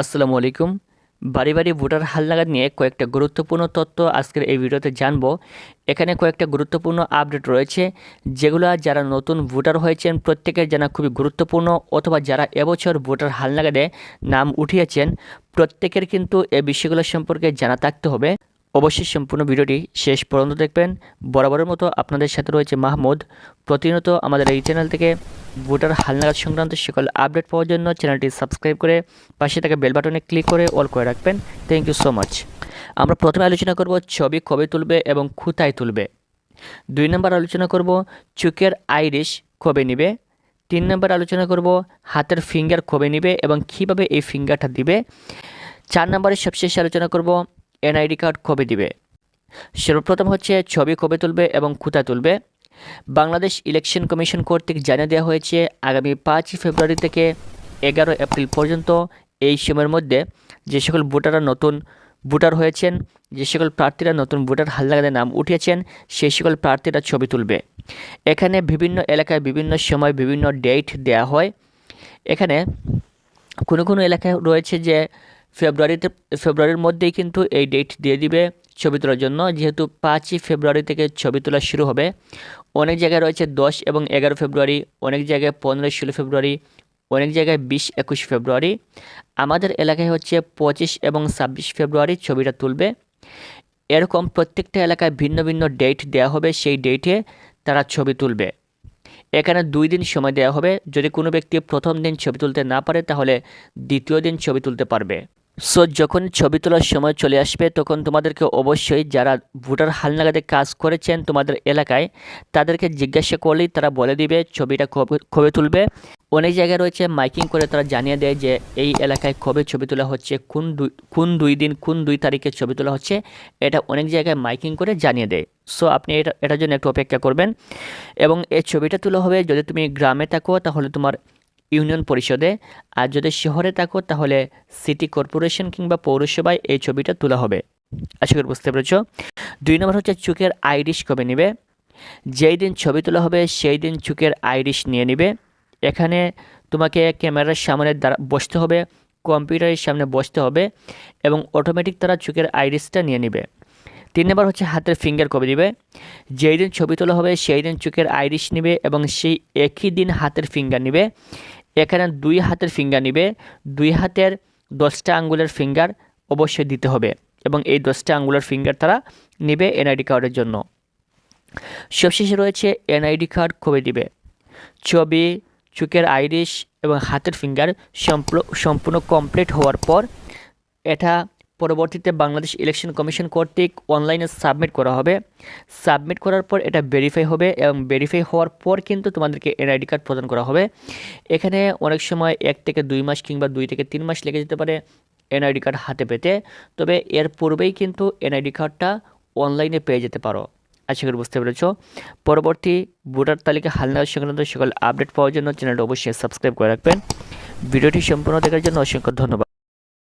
আসসালামু আলাইকুম। বাড়ি বাড়ি ভোটার হালনাগাদ নিয়ে কয়েকটা গুরুত্বপূর্ণ তথ্য আজকের এই ভিডিওতে জানব। এখানে কয়েকটা গুরুত্বপূর্ণ আপডেট রয়েছে, যেগুলো যারা নতুন ভোটার হয়েছেন প্রত্যেকের জানা খুবই গুরুত্বপূর্ণ অথবা যারা এবছর ভোটার হালনাগাদে নাম উঠিয়েছেন, প্রত্যেকের কিন্তু এ বিষয়গুলো সম্পর্কে জানা থাকতে হবে। অবশ্যই সম্পূর্ণ ভিডিওটি শেষ পর্যন্ত দেখবেন। বরাবরের মতো আপনাদের সাথে রয়েছে মাহমুদ। প্রতিনিয়ত আমাদের এই চ্যানেল থেকে ভোটার হালনাগাদ সংক্রান্ত সকল আপডেট পাওয়ার জন্য চ্যানেলটি সাবস্ক্রাইব করে পাশে থাকা বেল বাটনে ক্লিক করে অল করে রাখবেন। থ্যাংক ইউ সো মাচ আমরা প্রথমে আলোচনা করব ছবি কবে তুলবে এবং কোথায় তুলবে। দুই নম্বর আলোচনা করব চোখের আইরিশ কবে নিবে। তিন নম্বর আলোচনা করব হাতের ফিঙ্গার কবে নিবে এবং কীভাবে এই ফিঙ্গারটা দিবে। চার নম্বরে সবশেষে আলোচনা করব এনআইডি কার্ড কবে দিবে। সর্বপ্রথম হচ্ছে ছবি কবে তুলবে এবং কোথায় তুলবে। বাংলাদেশ ইলেকশন কমিশন কর্তৃক জানিয়ে দেওয়া হয়েছে, আগামী পাঁচই ফেব্রুয়ারি থেকে এগারো এপ্রিল পর্যন্ত এই সময়ের মধ্যে যে সকল ভোটাররা নতুন ভোটার হয়েছেন, যে সকল প্রার্থীরা নতুন ভোটার হালনাগাদে নাম উঠিয়েছেন সেই সকল প্রার্থীরা ছবি তুলবে। এখানে বিভিন্ন এলাকায় বিভিন্ন সময় বিভিন্ন ডেট দেয়া হয়। এখানে কোনো কোনো এলাকায় রয়েছে যে ফেব্রুয়ারিতে, ফেব্রুয়ারির মধ্যেই কিন্তু এই ডেট দিয়ে দিবে ছবি তোলার জন্য। যেহেতু পাঁচই ফেব্রুয়ারি থেকে ছবি তোলা শুরু হবে, অনেক জায়গায় রয়েছে দশ এবং এগারো ফেব্রুয়ারি, অনেক জায়গায় পনেরো, ষোলো ফেব্রুয়ারি, অনেক জায়গায় বিশ, একুশ ফেব্রুয়ারি। আমাদের এলাকায় হচ্ছে পঁচিশ এবং ছাব্বিশ ফেব্রুয়ারি ছবিটা তুলবে। এরকম প্রত্যেকটা এলাকায় ভিন্ন ভিন্ন ডেট দেওয়া হবে, সেই ডেটে তারা ছবি তুলবে। এখানে দুই দিন সময় দেওয়া হবে। যদি কোনো ব্যক্তি প্রথম দিন ছবি তুলতে না পারে, তাহলে দ্বিতীয় দিন ছবি তুলতে পারবে। সো যখন ছবি তোলার সময় চলে আসবে, তখন তোমাদেরকে অবশ্যই যারা ভোটার হালনাগাদে কাজ করেছেন তোমাদের এলাকায়, তাদেরকে জিজ্ঞাসা করলেই তারা বলে দিবে, ছবিটা কবে কবে তুলবে। অনেক জায়গায় রয়েছে মাইকিং করে তারা জানিয়ে দেয় যে, এই এলাকায় কবে ছবি তোলা হচ্ছে, কোন দুই কোন দুই দিন, কোন দুই তারিখে ছবি তোলা হচ্ছে, এটা অনেক জায়গায় মাইকিং করে জানিয়ে দেয়। সো আপনি এটা, এটার জন্য একটু অপেক্ষা করবেন। এবং এই ছবিটা তোলা হবে যদি তুমি গ্রামে থাকো, তাহলে তোমার ইউনিয়ন পরিষদে। আর যদি শহরে থাকো, তাহলে সিটি কর্পোরেশন কিংবা পৌরসভায় এই ছবিটা তোলা হবে। আশা করি বুঝতে পেরেছ? দুই নম্বর হচ্ছে চোখের আইরিশ কবে নেবে? যেই দিন ছবি তোলা হবে, সেই দিন চোখের আইরিশ নিয়ে নেবে। এখানে তোমাকে ক্যামেরার সামনে বসতে হবে, কম্পিউটারের সামনে বসতে হবে এবং অটোমেটিক তারা চোখের আইরিশটা নিয়ে নেবে। তিন নম্বর হচ্ছে হাতের ফিঙ্গার কবে দিবে যেই দিন ছবি তোলা হবে, সেই দিন চোখের আইরিশ নেবে এবং সেই একই দিন হাতের ফিঙ্গার নেবে। এখানে দুই হাতের ফিঙ্গার নিবে, দুই হাতের দশটা আঙ্গুলের ফিঙ্গার অবশ্যই দিতে হবে এবং এই দশটা আঙ্গুলের ফিঙ্গার তারা নেবে এনআইডি কার্ডের জন্য। সবশেষে রয়েছে এনআইডি কার্ড কবে দিবে? ছবি, চোখের আইরিশ এবং হাতের ফিঙ্গার সম্পূর্ণ কমপ্লিট হওয়ার পর এটা পরবর্তীতে বাংলাদেশ ইলেকশন কমিশন কর্তৃক অনলাইনে সাবমিট করা হবে। সাবমিট করার পর এটা ভেরিফাই হবে এবং ভেরিফাই হওয়ার পর কিন্তু তোমাদেরকে এনআইডি কার্ড প্রদান করা হবে। এখানে অনেক সময় এক থেকে দুই মাস কিংবা দুই থেকে তিন মাস লেগে যেতে পারে এনআইডি কার্ড হাতে পেতে। তবে এর পূর্বেই কিন্তু এনআইডি কার্ডটা অনলাইনে পেয়ে যেতে পারো। আশা করি বুঝতে পেরেছ। পরবর্তী ভোটার তালিকা হালনাগাদ সংক্রান্ত সকল আপডেট পাওয়ার জন্য চ্যানেলটা অবশ্যই সাবস্ক্রাইব করে রাখবেন। ভিডিওটি সম্পূর্ণ দেখার জন্য অসংখ্য ধন্যবাদ।